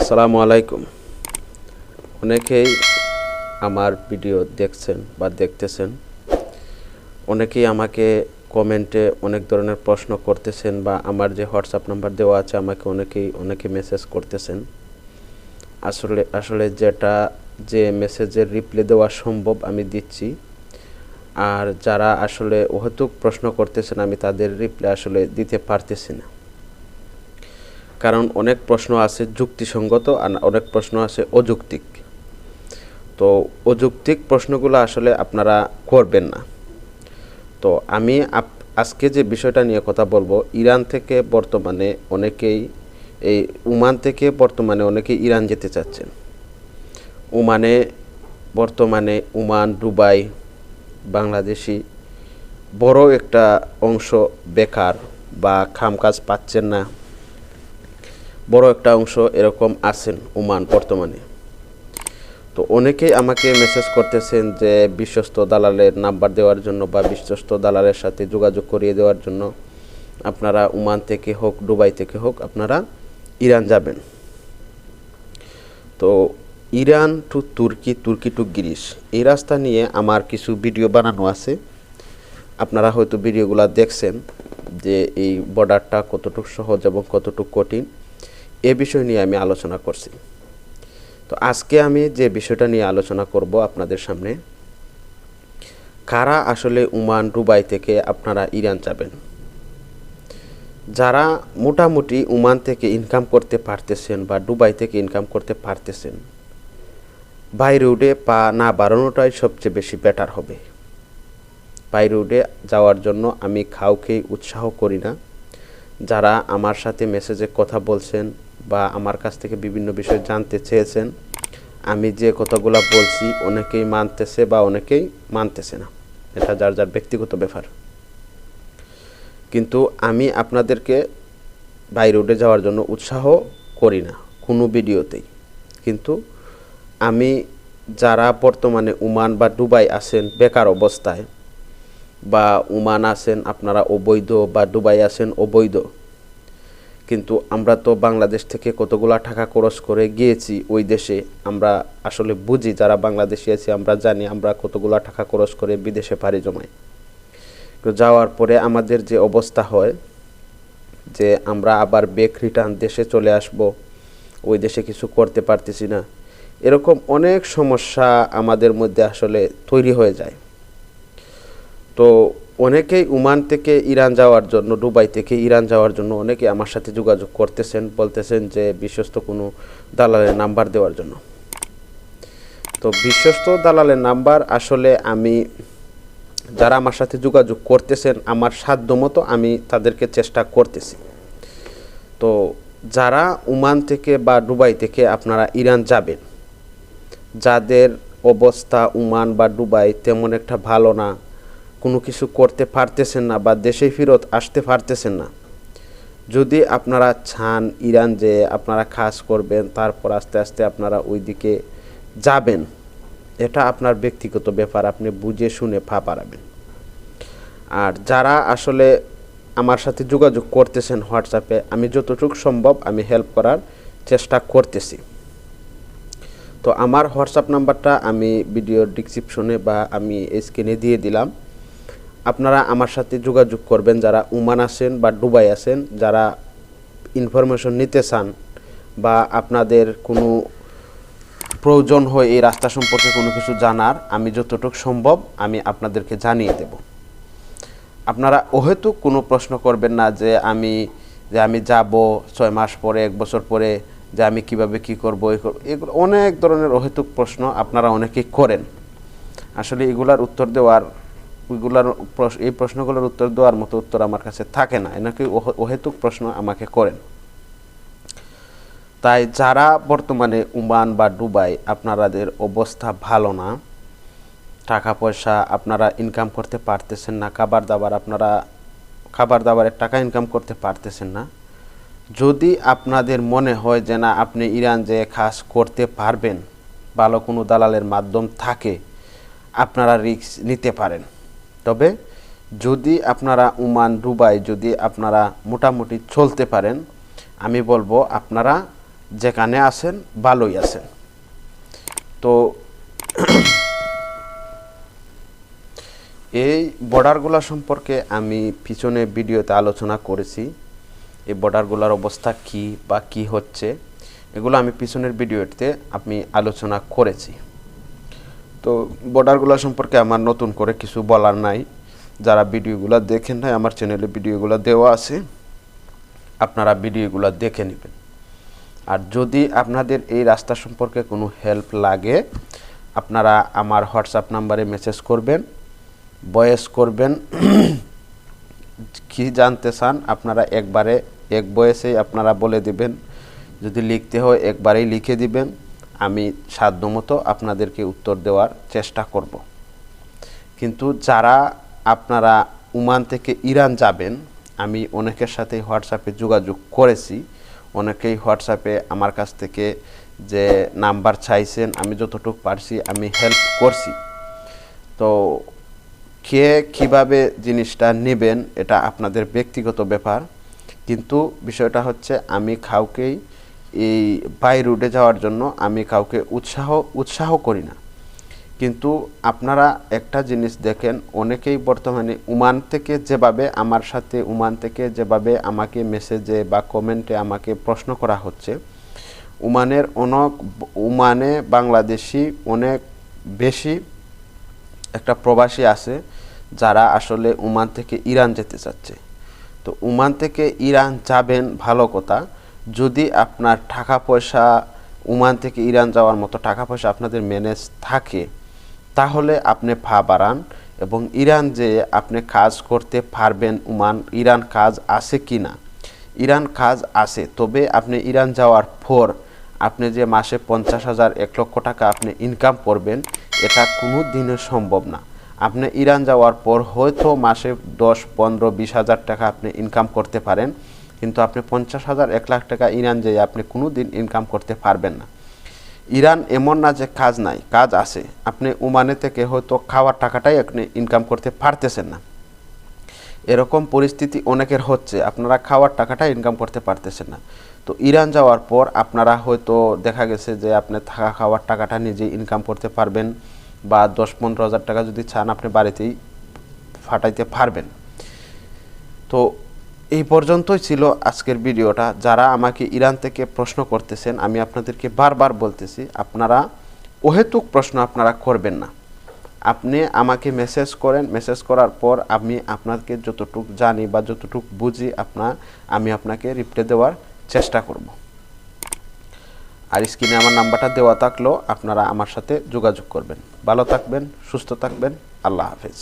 আসসালামু আলাইকুম। অনেকেই আমার ভিডিও দেখছেন বা দেখতেছেন। অনেকেই আমাকে কমেন্টে অনেক ধরনের প্রশ্ন করতেছেন বা আমার যে হোয়াটসঅ্যাপ নাম্বার দেওয়া আছে, আমাকে অনেকেই, অনেকে মেসেজ করতেছেন। আসলে আসলে যেটা যে মেসেজের রিপ্লাই দেওয়া সম্ভব আমি দিচ্ছি। আর যারা আসলে অহেতুক প্রশ্ন করতেছেন, আমি তাদের রিপ্লাই আসলে দিতে পারতেছি না। কারণ অনেক প্রশ্ন আছে যুক্তিসঙ্গত আর অনেক প্রশ্ন আছে অযৌক্তিক। তো অযৌক্তিক প্রশ্নগুলো আসলে আপনারা করবেন না। তো আমি আজকে যে বিষয়টা নিয়ে কথা বলব, ইরান থেকে বর্তমানে অনেকেই এই, উমান থেকে বর্তমানে অনেকেই ইরান যেতে চাচ্ছেন। ওমানে বর্তমানে ওমান দুবাই, বাংলাদেশি বড় একটা অংশ বেকার বা কাজ পাচ্ছেন না। বড় একটা অংশ এরকম আছেন ওমান বর্তমানে। তো অনেকেই আমাকে মেসেজ করতেছেন যে বিশ্বস্ত দালালের নাম্বার দেওয়ার জন্য বা বিশ্বস্ত দালালের সাথে যোগাযোগ করিয়ে দেওয়ার জন্য আপনারা ওমান থেকে হোক, দুবাই থেকে হোক, আপনারা ইরান যাবেন। তো ইরান টু তুর্কি তুর্কি টু গ্রিস, এই রাস্তা নিয়ে আমার কিছু ভিডিও বানানো আছে। আপনারা হয়তো ভিডিওগুলো দেখছেন যে এই বর্ডারটা কতটুকু সহজ এবং কতটুকু কঠিন। এ বিষয় নিয়ে আমি আলোচনা করছি। তো আজকে আমি যে বিষয়টা নিয়ে আলোচনা করব আপনাদের সামনে, কারা আসলে উমান দুবাই থেকে আপনারা ইরান যাবেন? যারা মোটামুটি উমান থেকে ইনকাম করতে পারতেছেন বা দুবাই থেকে ইনকাম করতে পারতেছেন বাই রোডে পা না বাড়ানোটাই সবচেয়ে বেশি বেটার হবে। বাই রোডে যাওয়ার জন্য আমি কাউকেই উৎসাহ করি না। যারা আমার সাথে মেসেজে কথা বলছেন বা আমার কাছ থেকে বিভিন্ন বিষয় জানতে চেয়েছেন, আমি যে কথাগুলো বলছি অনেকেই মানতেছে বা অনেকেই মানতেছে না। এটা যার যার ব্যক্তিগত ব্যাপার। কিন্তু আমি আপনাদেরকে বাই রোডে যাওয়ার জন্য উৎসাহ করি না, কোনো ভিডিওতেই। কিন্তু আমি যারা বর্তমানে উমান বা দুবাই আছেন, বেকার অবস্থায়, বা উমান আছেন, আপনারা অবৈধ বা দুবাই আছেন, অবৈধ কিন্তু আমরা তো বাংলাদেশ থেকে কতগুলা টাকা খরচ করে গিয়েছি ওই দেশে, আমরা আসলে বুঝি যারা বাংলাদেশি আছি, আমরা জানি আমরা কতগুলা টাকা খরচ করে বিদেশে পাড়ি জমাই। যাওয়ার পরে আমাদের যে অবস্থা হয়, যে আমরা আবার বেক রিটার্ন দেশে চলে আসব, ওই দেশে কিছু করতে পারতেছি না, এরকম অনেক সমস্যা আমাদের মধ্যে আসলে তৈরি হয়ে যায়। তো অনেকেই উমান থেকে ইরান যাওয়ার জন্য, দুবাই থেকে ইরান যাওয়ার জন্য অনেকে আমার সাথে যোগাযোগ করতেছেন, বলতেছেন যে বিশ্বস্ত কোনো দালালের নাম্বার দেওয়ার জন্য। তো বিশ্বস্ত দালালের নাম্বার আসলে আমি, যারা আমার সাথে যোগাযোগ করতেছেন, আমার সাধ্য মতো আমি তাদেরকে চেষ্টা করতেছি। তো যারা উমান থেকে বা দুবাই থেকে আপনারা ইরান যাবেন, যাদের অবস্থা উমান বা দুবাই তেমন একটা ভালো না কোনো কিছু করতে পারতেছেন না বা দেশে ফেরত আসতে পারতেছেন না। যদি আপনারা ছান ইরান যে আপনারা কাজ করবেন, তারপর আস্তে আস্তে আপনারা ওইদিকে যাবেন, এটা আপনার ব্যক্তিগত ব্যাপার, আপনি বুঝে শুনে ফা পারাবেন আর যারা আসলে আমার সাথে যোগাযোগ করতেছেন হোয়াটসঅ্যাপে আমি যতটুকু সম্ভব আমি হেল্প করার চেষ্টা করতেছি। তো আমার হোয়াটসঅ্যাপ নাম্বারটা আমি ভিডিওর ডিসক্রিপশনে বা আমি স্ক্রিনে দিয়ে দিলাম। আপনারা আমার সাথে যোগাযোগ করবেন, যারা উমান আছেন বা দুবাই আছেন, যারা ইনফরমেশন নিতে চান বা আপনাদের কোনো প্রয়োজন হয় এই রাস্তা সম্পর্কে কোনো কিছু জানার, আমি যতটুকু সম্ভব আমি আপনাদেরকে জানিয়ে দেব। আপনারা অহেতুক কোনো প্রশ্ন করবেন না যে আমি যে আমি যাব ছয় মাস পরে, এক বছর পরে, যে আমি কীভাবে কি করব এগুলো অনেক ধরনের অহেতুক প্রশ্ন আপনারা অনেকেই করেন। আসলে এগুলার উত্তর দেওয়ার ওইগুলার এই প্রশ্নগুলোর উত্তর দেওয়ার মতো উত্তর আমার কাছে থাকে না। এনাকে অহ- অহেতুক প্রশ্ন আমাকে করেন। তাই যারা বর্তমানে উমান বা দুবাই আপনাদের অবস্থা ভালো না টাকা পয়সা আপনারা ইনকাম করতে পারতেছেন না খাবার দাবার আপনারা খাবার দাবারের টাকা ইনকাম করতে পারতেছেন না, যদি আপনাদের মনে হয় যে না, আপনি ইরান যে খাস করতে পারবেন, ভালো কোনো দালালের মাধ্যম থাকে, আপনারা রিস্ক নিতে পারেন। তবে যদি আপনারা উমান, দুবাই যদি আপনারা মোটামুটি চলতে পারেন, আমি বলব আপনারা যেখানে আছেন ভালোই আছেন। তো এই বর্ডারগুলো সম্পর্কে আমি পিছনে ভিডিওতে আলোচনা করেছি, এই বর্ডারগুলোর অবস্থা কি বা কি হচ্ছে, এগুলো আমি পিছনের ভিডিওতে আমি আলোচনা করেছি। তো বর্ডারগুলো সম্পর্কে আমার নতুন করে কিছু বলার নাই। যারা ভিডিওগুলো দেখেন নাই, আমার চ্যানেলে ভিডিওগুলো দেওয়া আছে, আপনারা ভিডিওগুলো দেখে নেবেন। আর যদি আপনাদের এই রাস্তা সম্পর্কে কোনো হেল্প লাগে, আপনারা আমার হোয়াটসঅ্যাপ নাম্বারে মেসেজ করবেন ভয়েস করবেন। কি জানতে চান, আপনারা একবারে এক বয়সেই আপনারা বলে দিবেন। যদি লিখতে হয়, একবারেই লিখে দিবেন। আমি সাধ্যমতো আপনাদেরকে উত্তর দেওয়ার চেষ্টা করব। কিন্তু যারা আপনারা উমান থেকে ইরান যাবেন, আমি অনেকের সাথে হোয়াটসঅ্যাপে যোগাযোগ করেছি। অনেকেই হোয়াটসঅ্যাপে আমার কাছ থেকে যে নাম্বার চাইছেন, আমি যতটুকু পারছি আমি হেল্প করছি। তো কে কীভাবে জিনিসটা নেবেন, এটা আপনাদের ব্যক্তিগত ব্যাপার। কিন্তু বিষয়টা হচ্ছে আমি কাউকেই এই বাই রুটে যাওয়ার জন্য আমি কাউকে উৎসাহ উৎসাহ করি না। কিন্তু আপনারা একটা জিনিস দেখেন, অনেকেই বর্তমানে উমান থেকে যেভাবে আমার সাথে, উমান থেকে যেভাবে আমাকে মেসেজে বা কমেন্টে আমাকে প্রশ্ন করা হচ্ছে, উমানের অনেক, উমানে বাংলাদেশি অনেক বেশি একটা প্রবাসী আছে যারা আসলে উমান থেকে ইরান যেতে চাচ্ছে। তো উমান থেকে ইরান যাবেন ভালো কথা যদি আপনার টাকা পয়সা উমান থেকে ইরান যাওয়ার মতো টাকা পয়সা আপনাদের ম্যানেজ থাকে, তাহলে আপনি ফা বাড়ান এবং ইরান যে আপনি কাজ করতে পারবেন উমান ইরান কাজ আছে কি না? ইরান কাজ আছে, তবে আপনি ইরান যাওয়ার পর আপনি যে মাসে পঞ্চাশ হাজার, এক লক্ষ টাকা আপনি ইনকাম করবেন, এটা কোনো দিনে সম্ভব না। আপনি ইরান যাওয়ার পর হয়তো মাসে দশ, পনেরো, বিশ হাজার টাকা আপনি ইনকাম করতে পারেন। কিন্তু আপনি পঞ্চাশ হাজার, এক লাখ টাকা ইরান যেয়ে আপনি কোনো দিন ইনকাম করতে পারবেন না। ইরান এমন না যে কাজ নাই, কাজ আছে। আপনি উমানে থেকে হয়তো খাওয়ার টাকাটাই আপনি ইনকাম করতে পারতেছেন না। এরকম পরিস্থিতি অনেকের হচ্ছে, আপনারা খাওয়ার টাকাটা ইনকাম করতে পারতেছেন না। তো ইরান যাওয়ার পর আপনারা হয়তো দেখা গেছে যে আপনি থাকা খাওয়ার টাকাটা নিজে ইনকাম করতে পারবেন বা দশ পনেরো হাজার টাকা যদি চান আপনি বাড়িতেই ফাটাইতে পারবেন। এই পর্যন্তই ছিল আজকের ভিডিওটা। যারা আমাকে ইরান থেকে প্রশ্ন করতেছেন, আমি আপনাদেরকে বারবার বলতেছি, আপনারা অহেতুক প্রশ্ন আপনারা করবেন না। আপনি আমাকে মেসেজ করেন মেসেজ করার পর আমি আপনাকে যতটুক জানি বা যতটুক বুঝি আপনার আমি আপনাকে রিপ্লাই দেওয়ার চেষ্টা করব। আর স্ক্রিনে আমার নাম্বারটা দেওয়া থাকলেও আপনারা আমার সাথে যোগাযোগ করবেন। ভালো থাকবেন, সুস্থ থাকবেন, আল্লাহ হাফেজ।